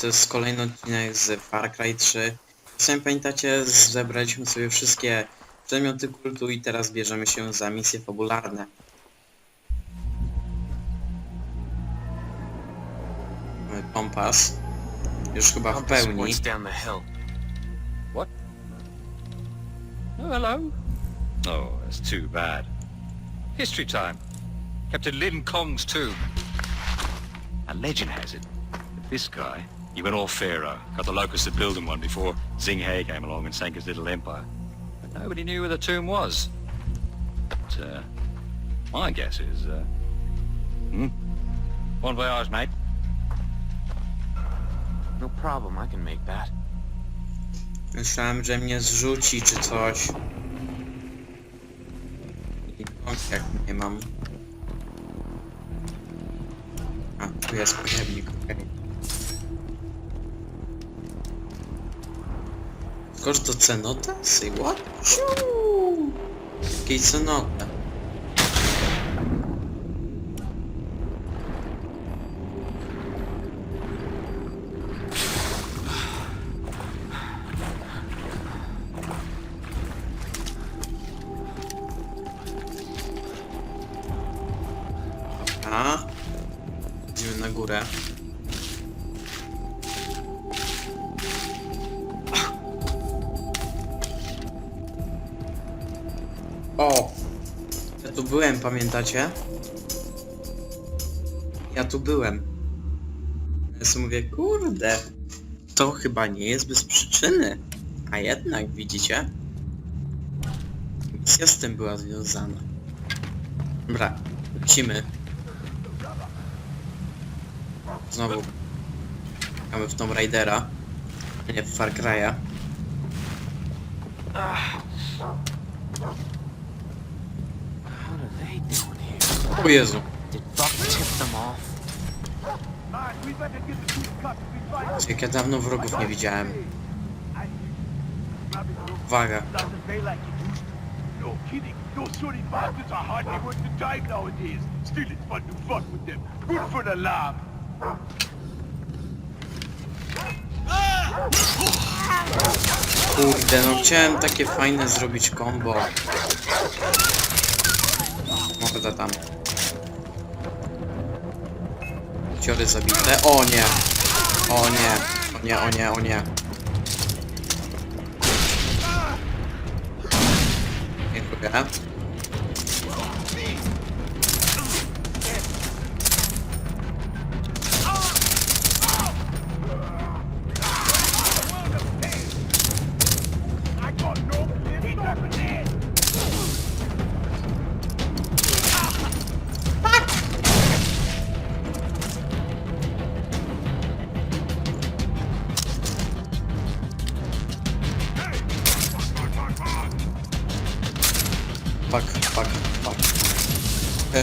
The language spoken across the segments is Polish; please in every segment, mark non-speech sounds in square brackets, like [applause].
to jest kolejny odcinek z Far Cry 3. Sami pamiętacie, zebraliśmy sobie wszystkie przedmioty kultu i teraz bierzemy się za misje fabularne. Mamy kompas. Już chyba w pełni. What? Oh, hello. Oh, that's too bad. History time. Captain Lin Kong's tomb. A legend has it this guy, he went all pharaoh, got the locusts to building one before Zing He came along and sank his little empire. But nobody knew where the tomb was. But, uh, my guess is, uh, hmm? Bon voyage, mate. No problem, I can make that. Myślałem, że mnie zrzuci czy coś. I no, jak nie mam. A, tu jest pojemnik, Skocz do cenota? Say what? Ciu! Jakiej cenota? O! Ja tu byłem, pamiętacie? Ja tu byłem. Ja sobie mówię, kurde, to chyba nie jest bez przyczyny. A jednak, widzicie? Misja z tym była związana. Dobra, lecimy. Znowu mamy w Tomb Raidera, a nie w Far Cry'a. What are they doing here? O Jezu, jak ja dawno wrogów nie widziałem. Uwaga. Kurde, no chciałem takie fajne zrobić combo. Morda tam. Ciory zabite. O nie! O nie! O nie, o nie, o nie. Dziękuję.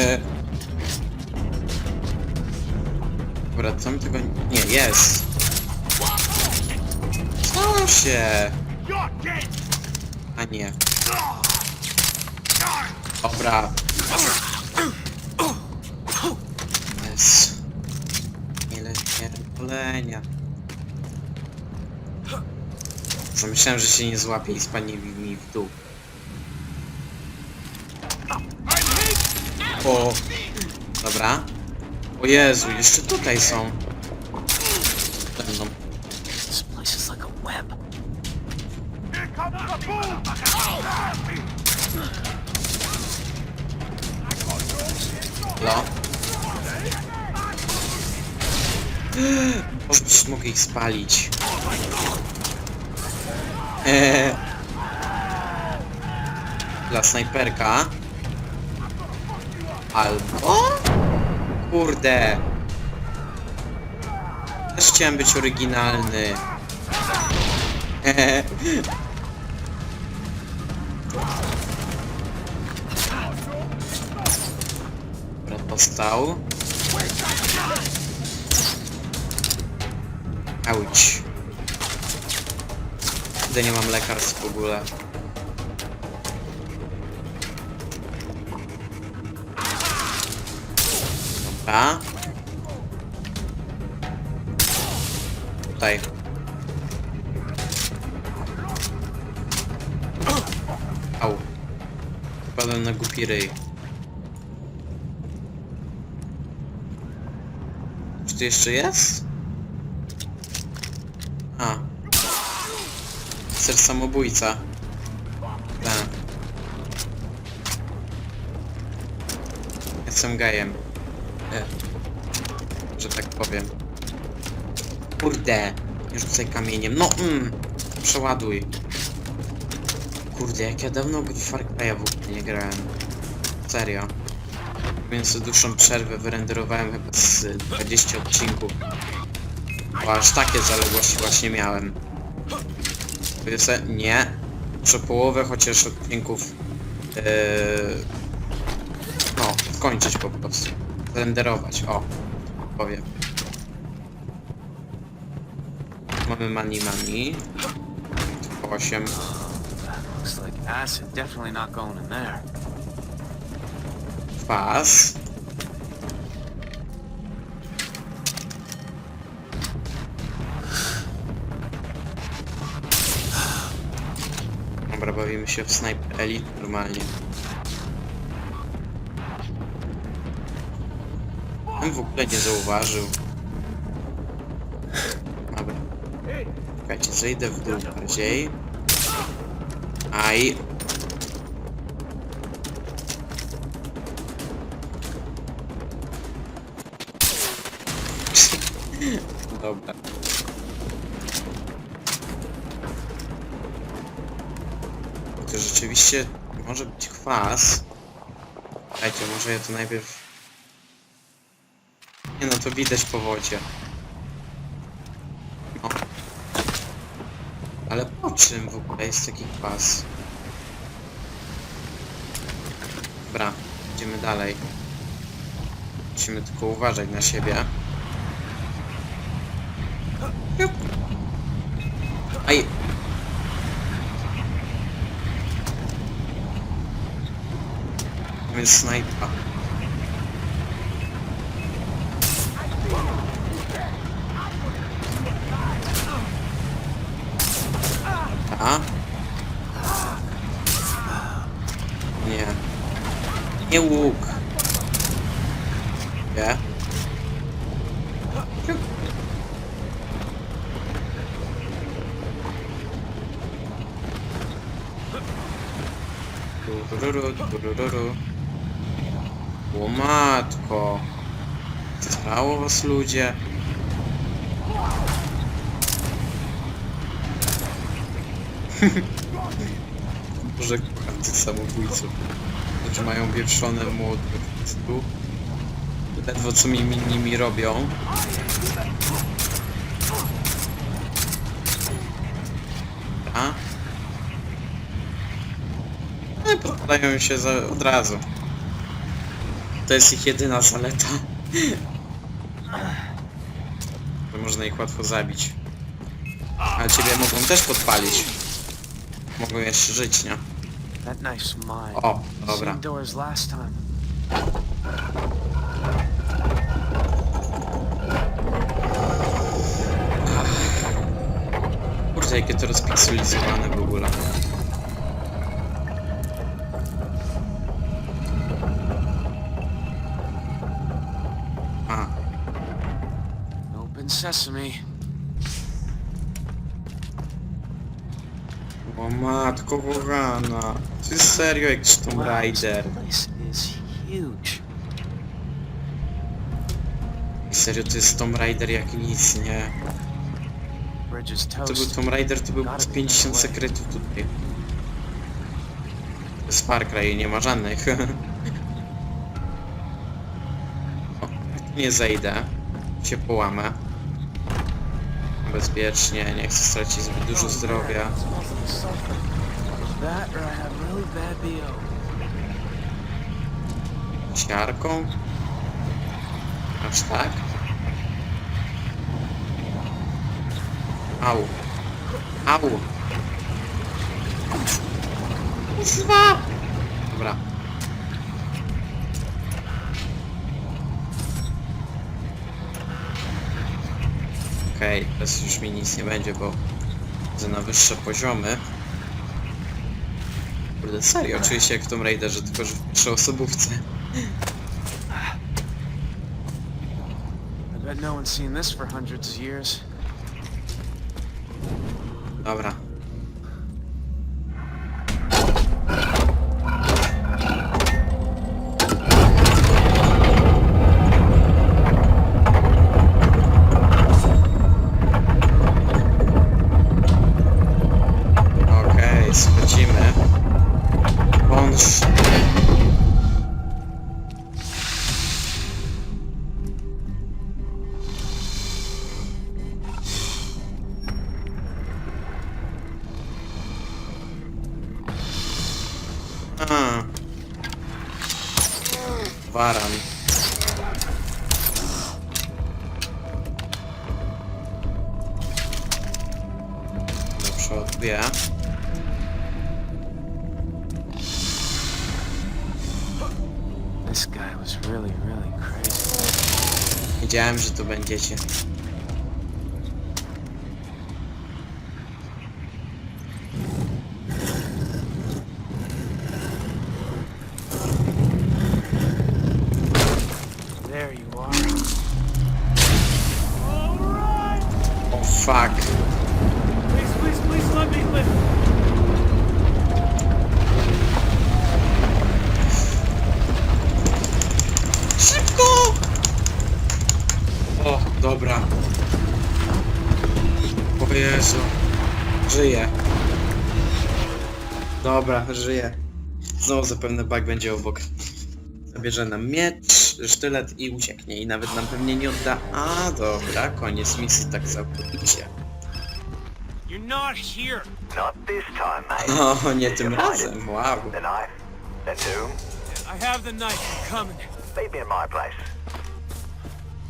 Eee. Dobra, co mi tego... Nie, jest! Co się? A nie. Dobra. Jest. Ile pierdolenia. Zamyślałem, że się nie złapie i spadnie mi w dół. O! Dobra. O Jezu, jeszcze tutaj są. Będą. This place is like a web. No. Mogę ich spalić. Eee. Dla snajperka. Albo... Kurde. Też chciałem być oryginalny. Dobra, dostał. Auć. Tutaj nie mam lekarstw w ogóle. Dobra. Tutaj. Au. Wpadłem na głupi ryj. Czy tu jeszcze jest? A. Ser samobójca. Tak. Jestem gejem. Że tak powiem. Kurde. Rzucaj kamieniem. No, mm. Przeładuj. Kurde, jak ja dawno w Far Cry'a w ogóle nie grałem. Serio. Więc dłuższą przerwę wyrenderowałem chyba z 20 odcinków. Bo aż takie zaległości właśnie miałem. Jest... Nie. Muszę połowę chociaż odcinków... Yy, no, skończyć po prostu. Renderować, o. Powiem. Mamy mani mani. 8. Looks like acid definitely not going in there. Kwas. Dobra, bawimy się w Sniper Elite normalnie. W ogóle nie zauważył. Dobra. Czekajcie, zejdę w dół bardziej. Aj. [laughs] Dobra. To rzeczywiście może być kwas. Słuchajcie, może ja to najpierw... Nie no, to widać po wodzie. No. Ale po czym w ogóle jest taki kwas? Dobra, idziemy dalej. Musimy tylko uważać na siebie. Aj. Więc snajpa. A? Nie. Nie łuk. Nie. Jup. Tururu, tururu. O matko. Strało was ludzie. [laughs] Boże, kocham tych samobójców. Którzy mają wieprzone młody prostu. Ledwo co mi nimi robią. A? No i podpalają się za, od razu. To jest ich jedyna zaleta. [laughs] Że można ich łatwo zabić. Ale ciebie mogą też podpalić. Mogą jeszcze żyć, nie? O, dobra. Same door as last time. Kurde, jakie to rozpikselizowane w ogóle. Open sesame. O matko kochana. Jest serio jak Tomb Raider. This is huge. Serio, to jest Tomb Raider jak nic, nie? Bridge is To był toast. Tomb Raider, to był z 50 sekretów tutaj. To jest Far Cry, nie ma żadnych. [laughs] o, nie zejdę. Się połamę. Bezpiecznie, nie chcę stracić zbyt dużo zdrowia. Siarką? Aż tak? Au. Au. Kurwa! Dobra. Okej, teraz już mi nic nie będzie, bo że na wyższe poziomy. Kurde, serio, czuję się jak w Tomb Raiderze, tylko że w trzyosobówce. I bet no one's seen this for hundreds of years. Dobra. A. Waran. Do przodu, wie. This guy was really, really crazy. Wiedziałem, że tu będziecie. There you are. O fuck. Please, please, please let me live. Szybko! O, dobra. O Jezu. Żyje. Dobra, żyje. Znowu zapewne bug będzie obok. Zabierze nam miecz, sztylet i ucieknie. I nawet nam pewnie nie odda... A, dobra, koniec misji tak całkowicie. You're not here. Not this time, mate. No, nie tym razem, wow. The knife, the tomb, I have the knife. I'm coming. leave me in my place.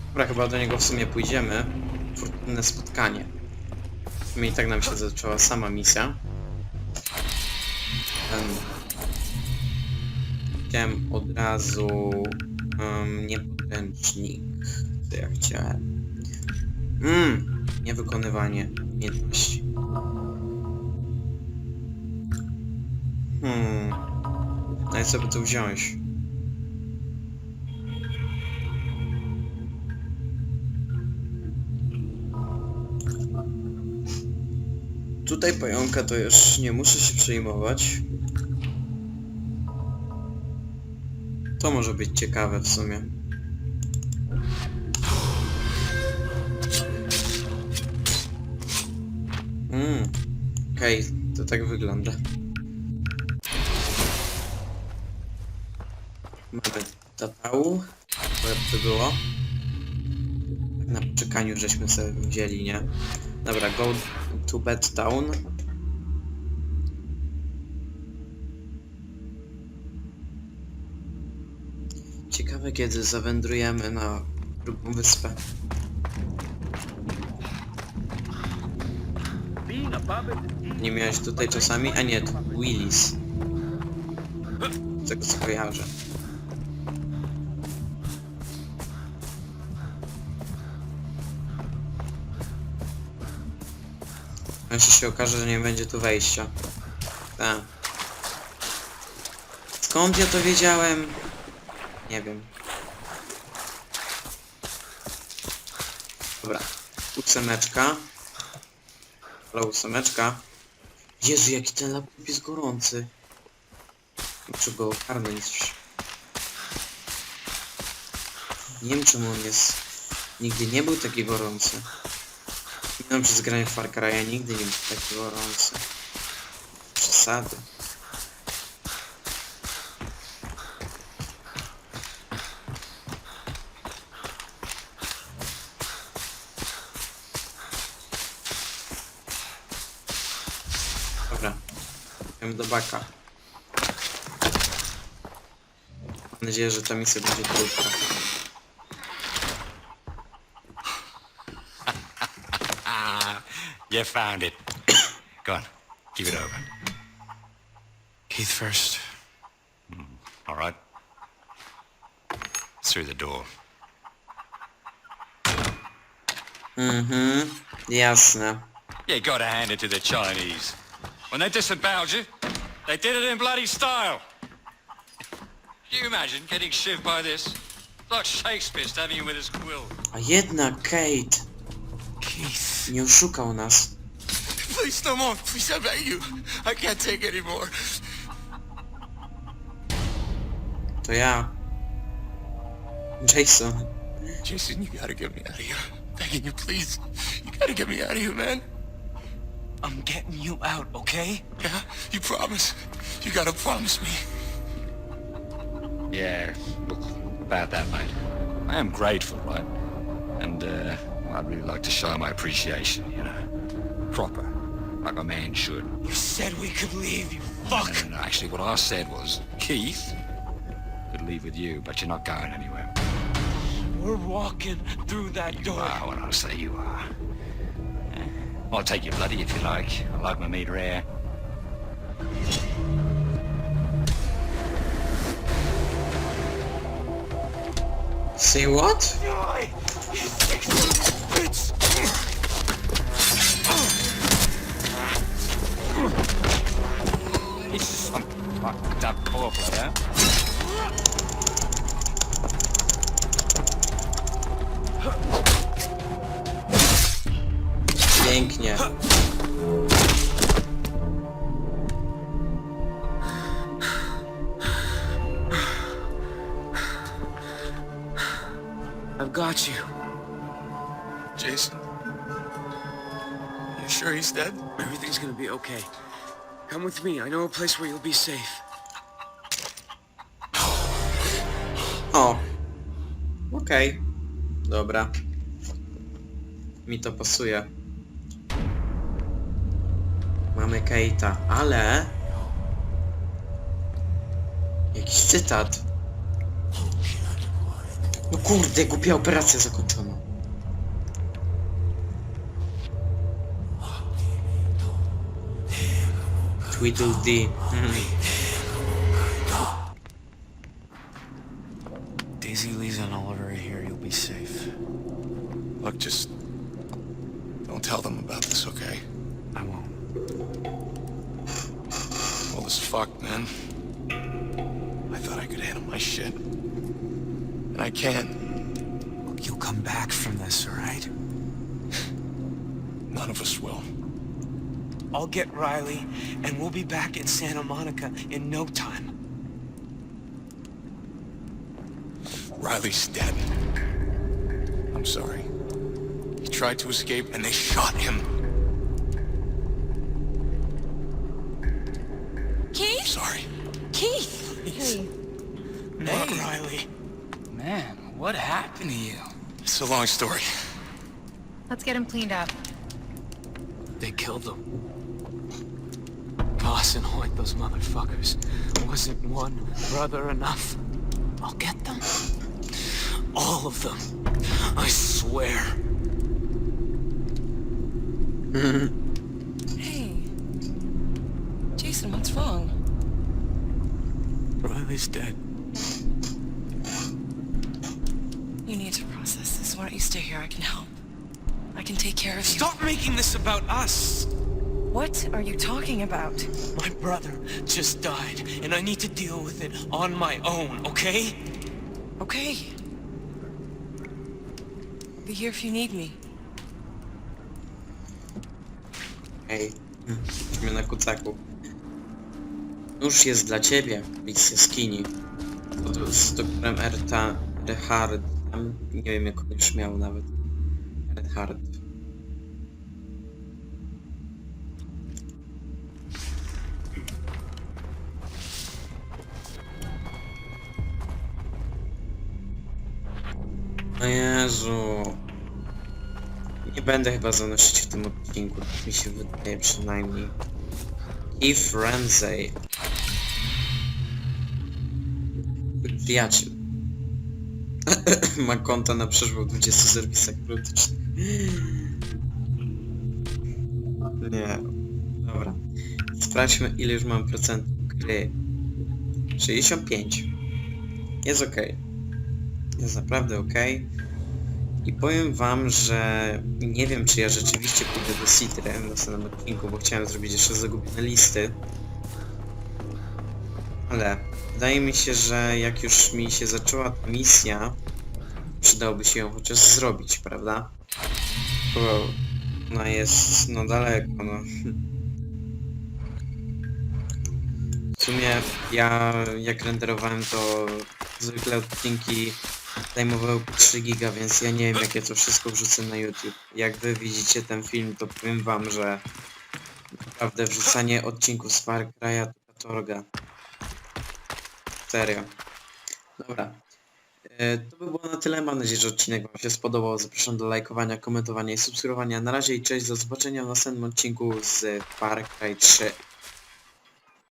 Dobra, chyba do niego w sumie pójdziemy. Fortunne spotkanie. W sumie i tak nam się zaczęła sama misja. Em, Chciałem od razu... Um, nie podręcznik. Ja chciałem? Mmm, niewykonywanie umiejętności. Hmm. No i co by tu wziąć? Tutaj pająka to już nie muszę się przejmować. To może być ciekawe w sumie. Mmm. Okej, to tak wygląda. Mamy tatału. Jak to było? Tak na czekaniu żeśmy sobie wzięli, nie? Dobra, go to bed town. Ciekawe kiedy zawędrujemy na drugą wyspę. Nie miałeś tutaj czasami? A nie, to Willis. Z tego co kojarzę. A Jeśli się okaże, że nie będzie tu wejścia. Tak. Skąd ja to wiedziałem? Nie wiem. Dobra. Ósemeczka. Halo, ósemeczka. Jezu, jaki ten laptop jest gorący. Muszę go ogarnąć. Nie wiem czemu on jest... Nigdy nie był taki gorący. Minąłem przez granie w Far Cry'a, nigdy nie był taki gorący. Przesady. Dobra. Do baka. Mam nadzieję, że ta misja będzie krótka. Ah, [laughs] you found it. Go on, give it over. Keith first. All right. Through the door. Mhm, jasne. You gotta hand it to the Chinese. When they disemboweled you, they did it in bloody style. Can you imagine getting shivved by this? Like Shakespeare stabbing you with his quill. A jednak Kate Keith. nie oszukał nas. Please, no more. Please, I beg you. I can't take any more. To ja. Jason. Jason, you gotta get me out of here. Begging you, please. You gotta get me out of here, man. I'm getting you out, okay? Yeah? You promise? You gotta promise me. Yeah, look, about that, mate. I am grateful, right? And, uh, I'd really like to show my appreciation, you know. Proper. Like a man should. You said we could leave, you fuck. no, no, actually, what I said was, Keith could leave with you, but you're not going anywhere. We're walking through that You door. are what I say you are. I'll take you bloody if you like. I like my meat rare. Say what? Bitch. Some fucked up poor player. Pięknie. I've got you. Jason. You sure he's dead? Everything's gonna be okay. Come with me. I know a place where you'll be safe. O. Okej. Dobra. Mi to pasuje. Mamy Kate'a, ale... Jakiś cytat. No kurde, głupia operacja zakończona. Tweedledee. Mhm. Daisy Lee's and Oliver are here. You'll be safe. Look, just... Don't tell them about this, okay? Fuck, man. I thought I could handle my shit. And I can't. Look, you'll come back from this, all right? None of us will. I'll get Riley, and we'll be back in Santa Monica in no time. Riley's dead. I'm sorry. He tried to escape and they shot him. Keith? Sorry. Keith! Please. Not Riley. Man, what happened to you? It's a long story. Let's get him cleaned up. They killed them. Goss and Hoyt, those motherfuckers. Wasn't one brother enough? I'll get them. All of them. I swear. [laughs] Hey. Jason, what's wrong? Riley's dead. You need to process this. Why don't you stay here? I can help. I can take care of you. Stop making this about us! What are you talking about? My brother just died, and I need to deal with it on my own, okay? Okay. I'll be here if you need me. Ej, jesteśmy na kucaku. Nóż jest dla ciebie, Miss Jaskini. Pod- Z doktorem Erta Rehardem. Nie wiem jak on już miał nawet. Rehard. O Jezu. Nie będę chyba zanosić w tym odcinku, tak mi się wydaje przynajmniej. Keith Ramsey. Przyjaciel. [clears throat] Ma konta na przeszło 20 serwisach erotycznych. Nie. Dobra. Sprawdźmy ile już mam procentów gry. 65. Jest ok. Jest naprawdę ok. I powiem wam, że nie wiem czy ja rzeczywiście pójdę do Citry w następnym odcinku, bo chciałem zrobić jeszcze zagubione listy. Ale wydaje mi się, że jak już mi się zaczęła ta misja, przydałoby się ją chociaż zrobić, prawda? Bo ona jest no daleko, no. W sumie ja jak renderowałem to zwykle odcinki zajmowały po 3 giga, więc ja nie wiem jak ja to wszystko wrzucę na YouTube. Jak wy widzicie ten film, to powiem wam, że naprawdę wrzucanie odcinków z Far Cry'a to katorga. Serio. Dobra. E, To by było na tyle. Mam nadzieję, że odcinek Wam się spodobał. Zapraszam do lajkowania, komentowania i subskrybowania. Na razie i cześć. Do zobaczenia w następnym odcinku z Far Cry 3.